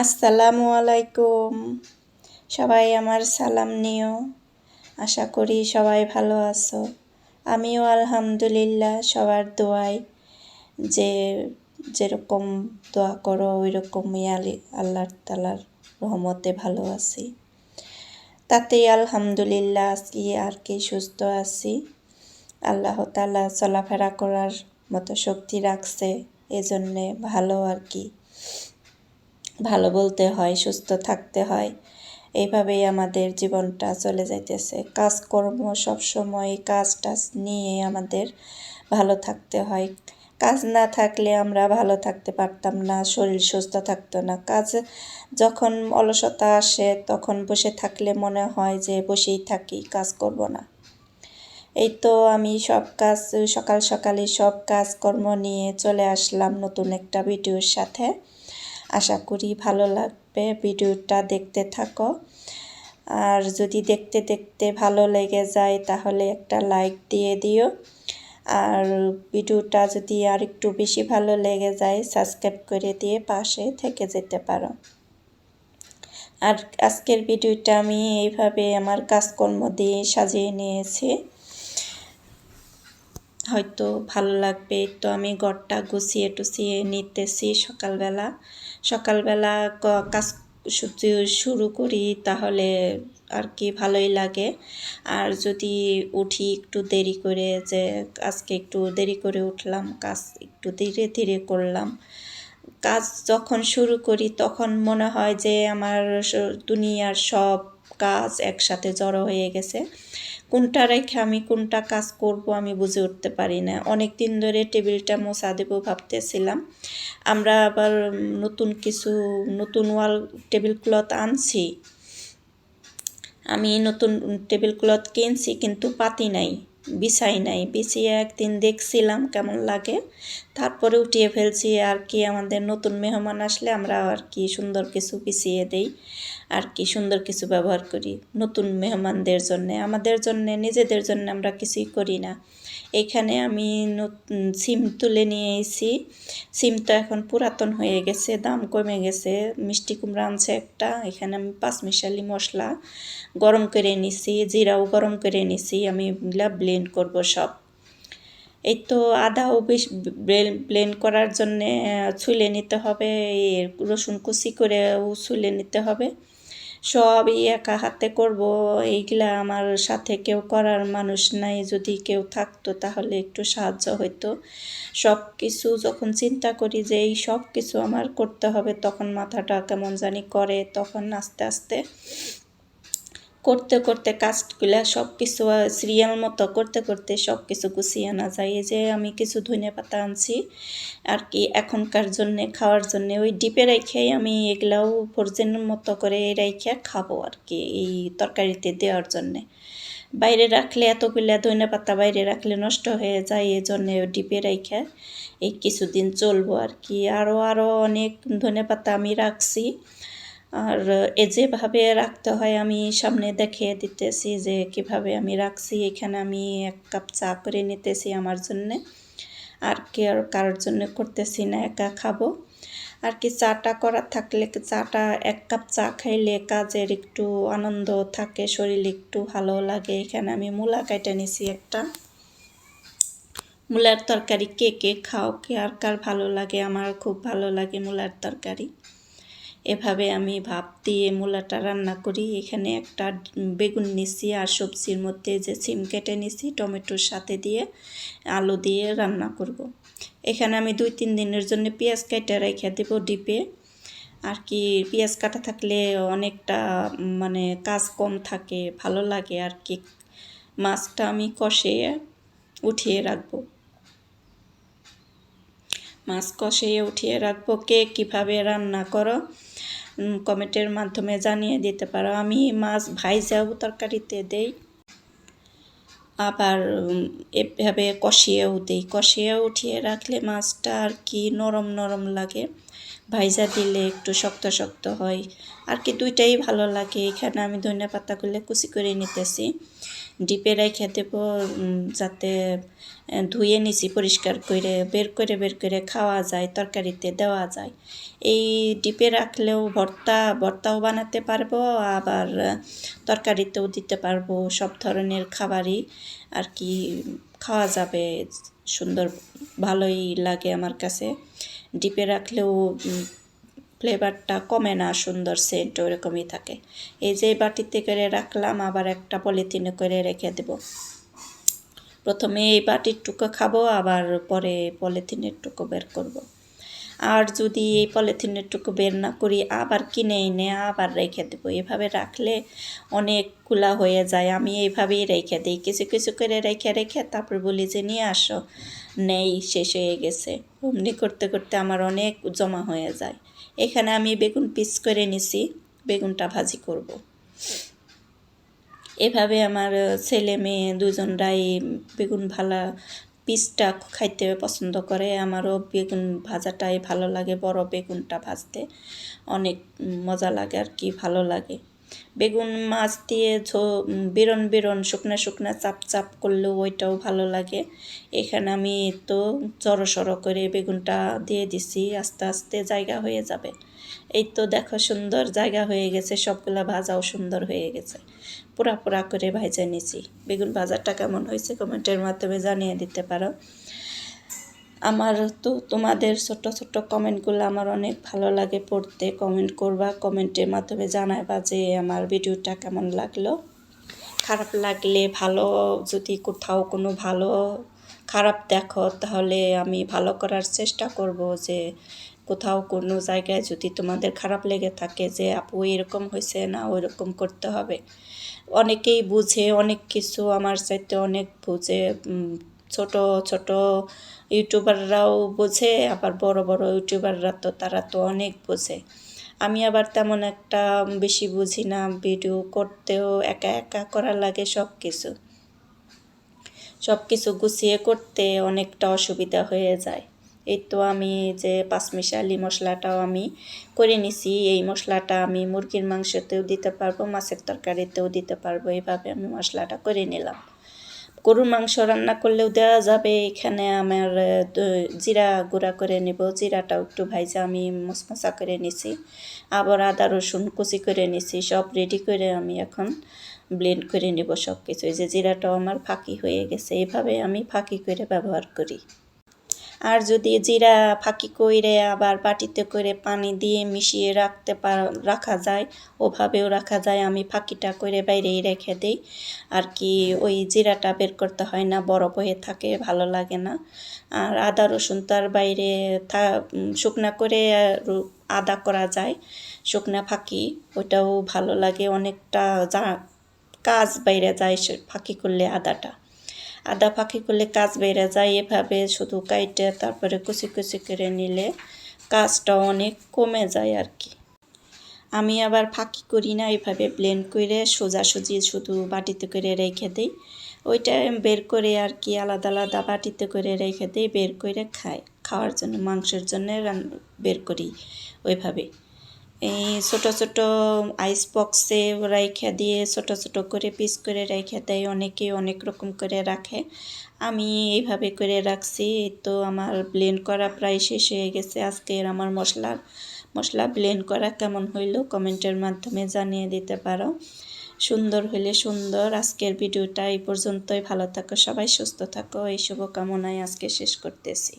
আসসালামু আলাইকুম। সবাই আমার সালাম নিও। আশা করি সবাই ভালো আছো। আমিও আলহামদুলিল্লাহ সবার দোয়াই যে যেরকম দোয়া করো ওই রকমই আলি আল্লাহ তালার রহমতে ভালো আছি। তাতেই আলহামদুলিল্লাহ আছি, আর কি সুস্থ আছি। আল্লাহ তালা চলাফেরা করার মতো শক্তি রাখছে, এজন্যে ভালো আর কি। ভালো বলতে হয়, সুস্থ থাকতে হয়। এইভাবেই আমাদের জীবনটা চলে যাইতেছে। কাজকর্ম সবসময় কাজ টাজ নিয়ে আমাদের ভালো থাকতে হয়। কাজ না থাকলে আমরা ভালো থাকতে পারতাম না, শরীর সুস্থ থাকতো না। কাজ যখন অলসতা আসে, তখন বসে থাকলে মনে হয় যে বসেই থাকি, কাজ করব না। এই তো আমি সব কাজ, সকাল সকালে সব কাজকর্ম নিয়ে চলে আসলাম নতুন একটা ভিডিওর সাথে। আশা করি ভালো লাগবে ভিডিওটা দেখতে থাকো। আর যদি দেখতে দেখতে ভালো লেগে যায় তাহলে একটা লাইক দিয়ে দিও। আর ভিডিওটা যদি আর একটু বেশি ভালো লেগে যায় সাবস্ক্রাইব করে দিয়ে পাশে থেকে যেতে পারো। আর আজকের ভিডিওটা আমি এইভাবে আমার কাজকর্ম দিয়ে সাজিয়ে নিয়েছি। হয়তো ভালো লাগবে। তো আমি ঘরটা গুছিয়ে টুছিয়ে নিতেছি সকালবেলা। সকালবেলা কাজ শুরু করি তাহলে আর কি ভালোই লাগে। আর যদি উঠি একটু দেরি করে যে আজকে একটু দেরি করে উঠলাম, কাজ একটু ধীরে ধীরে করলাম। কাজ যখন শুরু করি তখন মনে হয় যে আমার দুনিয়ার সব কাজ একসাথে জড়ো হয়ে গেছে। কোনটা রেখে আমি কোনটা কাজ করব আমি বুঝে উঠতে পারি না। অনেক দিন ধরে টেবিলটা মোছা দেবো ভাবতেছিলাম। আমরা আবার নতুন কিছু, নতুন ওয়াল টেবিল ক্লথ আনছি। আমি নতুন টেবিল ক্লথ কিনছি কিন্তু পাতি নাই, বিছাই নাই। বিছিয়ে একদিন দেখছিলাম কেমন লাগে। তারপরে উঠিয়ে ফেলছি আর কি, আমাদের নতুন মেহমান আসলে আমরা আর কি সুন্দর কিছু পিছিয়ে দেই, আর কি সুন্দর কিছু ব্যবহার করি নতুন মেহমানদের জন্য। আমাদের জন্য, নিজেদের জন্য আমরা কিছুই করি না। এখানে আমি নতুন সিম তুলে নিয়ে এসেছি সিম তো এখন পুরাতন হয়ে গেছে, দাম কমে গেছে, মিষ্টি কুমড়া আনছে একটা, এখানে আমি পাঁচ মিশালি মশলা গরম করে নিছি, জিরাও গরম করে নিছি, আমি ব্লেন্ড করব সব। এই তো আদা ও বেশ ব্লেন্ড করার জন্যে ছুলে নিতে হবে রসুন কুচি করেও ছুলে নিতে হবে। সবই একা হাতে করব, এইগুলা আমার সাথে কেউ করার মানুষ নাই, যদি কেউ থাকতো তাহলে একটু সাহায্য হইতো। সব কিছু যখন চিন্তা করি যে এই সব কিছু আমার করতে হবে, তখন মাথাটা কেমন জানি করে, তখন আস্তে আস্তে করতে করতে কাজগুলা সব কিছু সিরিয়াল মতো করতে করতে সব কিছু গুছিয়ে আনা যায়। এই যে আমি কিছু ধনে পাতা আনছি, আর কি এখনকার জন্যে, খাওয়ার জন্যে ওই ডিপে রেখেই আমি এগুলাও ফরজেনের মতো করে রেখে খাব আর কি এই তরকারিতে দেওয়ার জন্যে। বাইরে রাখলে এতগুলা ধনে পাতা বাইরে রাখলে নষ্ট হয়ে যায়, এই জন্যে ডিপে রেখে এই কিছুদিন চলবো আর কি। আরও আরও অনেক ধনে পাতা আমি রাখছি। আর এ যেভাবে রাখতে হয়, আমি সামনে দেখিয়ে দিতেছি যে কীভাবে আমি রাখছি। এখানে আমি এক কাপ চা করে নিতেছি আমার জন্যে। আর কে আর কারোর জন্য করতেছি না, একা খাব। আর কি চাটা করা থাকলে, চাটা এক কাপ চা খাইলে কাজের একটু আনন্দ থাকে, শরীর একটু ভালো লাগে। এখানে আমি মূলা কেটে নিছি একটা। মূলার তরকারি কে কে খাও, কে আর কার ভালো লাগে? আমার খুব ভালো লাগে মূলার তরকারি। এভাবে আমি ভাপ দিয়ে মূলাটা রান্না করি। এখানে একটা বেগুন নিছি আর সবজির মধ্যে যে সিম কেটে নিছি টমেটোর সাথে দিয়ে আলু দিয়ে রান্না করব। এখানে আমি দুই তিন দিনের জন্য পেঁয়াজ কেটে রেখে দেব ডিপে। আর কি, পেঁয়াজ কাটা থাকলে অনেকটা মানে কাজ কম থাকে, ভালো লাগে আর কি। মাছটা আমি কষে উঠিয়ে রাখব। মাছ কষিয়ে উঠিয়ে রাখব। কে কীভাবে রান্না করো? কমেন্টের মাধ্যমে জানিয়ে দিতে পারো। আমি মাছ ভাইজাও তরকারিতে দেই। আবার এভাবে কষিয়েও দিই। কষিয়ে উঠিয়ে রাখলে মাছটা আর কি নরম নরম লাগে। ভাইজা দিলে একটু শক্ত শক্ত হয়। আর কি দুইটাই ভালো লাগে। এখানে আমি ধনিয়া পাতাগুলো কুচি করে নিতেছি। ডিপে রেখে দেব যাতে ধুয়ে নিছি, পরিষ্কার করে বের করে বের করে খাওয়া যায়, তরকারিতে দেওয়া যায়। এই ডিপে রাখলেও ভর্তা, ভর্তাও বানাতে পারব, আবার তরকারিতেও দিতে পারব সব ধরনের খাবারই। আর কি, খাওয়া যাবে, সুন্দর, ভালোই লাগে আমার কাছে। ডিপে রাখলেও ফ্লেভারটা কমে না, সুন্দর সেন্ট ওরকমই থাকে। এই যে বাটিতে করে রাখলাম, আবার একটা পলিথিনে করে রেখে দেব। প্রথমে এই বাটির টুকু খাব, আবার পরে পলিথিনের টুকু বের করব। আর যদি এই পলিথিনের টুকু বের না করি, আবার কিনে এনে আবার রেখে দেবো। এভাবে রাখলে অনেক অনেকগুলা হয়ে যায়, আমি এইভাবেই রেখে দিই। কিছু কিছু করে রেখে রেখে তারপর বলি যে, নিয়ে আসো। নেই, শেষ হয়ে গেছে। অমনি করতে করতে আমার অনেক জমা হয়ে যায়। এখানে আমি বেগুন পিস করে নিছি, বেগুনটা ভাজি করব। এভাবে আমার ছেলে মেয়ে দুজনরাই বেগুন ভালা পিসটা খাইতে পছন্দ করে। আমারও বেগুন ভাজাটাই ভালো লাগে, বড় বেগুনটা ভাজতে। অনেক মজা লাগে আর কি, ভালো লাগে। বেগুন মাছ দিয়ে ঝো বেরন বেরন, শুকনা শুকনা চাপ চাপ করলেও ওইটাও ভালো লাগে। এখানে আমি তো জড়ো সড়ো করে বেগুনটা দিয়ে দিছি, আস্তে আস্তে জায়গা হয়ে যাবে। এই তো দেখো সুন্দর জায়গা হয়ে গেছে, সবগুলা ভাজাও সুন্দর হয়ে গেছে। পুরা পুরা করে ভাজা নিছি। বেগুন ভাজাটা কেমন হয়েছে কমেন্টের মাধ্যমে জানিয়ে দিতে পারো। আমার তো তোমাদের ছোট ছোট কমেন্টগুলো আমার অনেক ভালো লাগে পড়তে। কমেন্ট করবা, কমেন্টের মাধ্যমে জানাবা যে আমার ভিডিওটা কেমন লাগল। খারাপ লাগলে ভালো, যদি কোথাও কোনো ভালো খারাপ দেখো, তাহলে আমি ভালো করার চেষ্টা করব যে কোথাও কোনো জায়গায় যদি তোমাদের খারাপ লেগে থাকে যে, আপু, এরকম হয়েছে না, ওইরকম করতে হবে। অনেকেই বুঝে, অনেক কিছু আমার চাইতে অনেক বুঝে। ছোট ছোট ইউটিউবাররাও বোঝে, আবার বড় বড় ইউটিউবাররা তো, তারা তো অনেক বোঝে। আমি আবার তেমন একটা বেশি বুঝি না, ভিডিও করতেও একা একা করা লাগে সব কিছু সব কিছু গুছিয়ে করতে অনেকটা অসুবিধা হয়ে যায়। এই তো আমি যে পাঁচমিশালি মশলাটাও আমি করে নিছি, এই মশলাটা আমি মুরগির মাংসতেও দিতে পারব, মাছের তরকারিতেও দিতে পারব, এইভাবে আমি মশলাটা করে নিলাম। গরুর মাংস রান্না করলেও দেওয়া যাবে। এখানে আমার জিরা গুঁড়া করে নেব। জিরাটাও একটু ভাইজা আমি মশমশা করে নিছি। আবার আদা, রসুন কুচি করে নিছি। সব রেডি করে আমি এখন ব্লেন্ড করে নেব সব কিছু যে জিরাটাও আমার ফাঁকি হয়ে গেছে। এভাবে আমি ফাঁকি করে ব্যবহার করি। আর যদি জিরা ফাঁকি কইরে আবার বাটিতে করে পানি দিয়ে মিশিয়ে রাখতে পার, রাখা যায়, ওভাবেও রাখা যায়, আমি ফাঁকিটা করে বাইরেই রেখে দিই। আর কি ওই জিরাটা বের করতে হয় না বরফ হয়ে থাকে, ভালো লাগে না। আর আদা রসুন তার বাইরে থা শুকনা করে আদা করা যায়, শুকনা ফাঁকি ওটাও ভালো লাগে, অনেকটা যা কাজ বাইরে যায় ফাঁকি করলে আদাটা। আদা ফাঁকি করলে কাজ বেড়ে যায় এভাবে শুধু কাইটে তারপরে কুচি কুচি করে নিলে কাজটা অনেক কমে যায় আর কি। আমি আবার ফাঁকি করি না, এভাবে ব্লেন্ড করে সোজাসুজি শুধু বাটিতে করে রেখে দিই। ওইটা বের করে আর কি আলাদা আলাদা বাটিতে করে রেখে দিই, বের করে খাই। খাওয়ার জন্য, মাংসের জন্য বের করি ওইভাবে। এই ছোট ছোট আইস বক্সে রেখে দিয়ে ছোট ছোট করে পিস করে রেখে দেয়। অনেকে অনেক রকম করে রাখে। আমি এইভাবে করে রাখছি। তো আমার ব্লেন্ড করা প্রায় শেষ হয়ে গেছে। আজকের আমার মশলার মশলা ব্লেন্ড করা কেমন হইল কমেন্টের মাধ্যমে জানিয়ে দিতে পারো। সুন্দর হইলে সুন্দর। আজকের ভিডিওটা এই পর্যন্তই। ভালো থাকো, সবাই সুস্থ থাকো। এই শুভকামনায় আজকে শেষ করতেছি।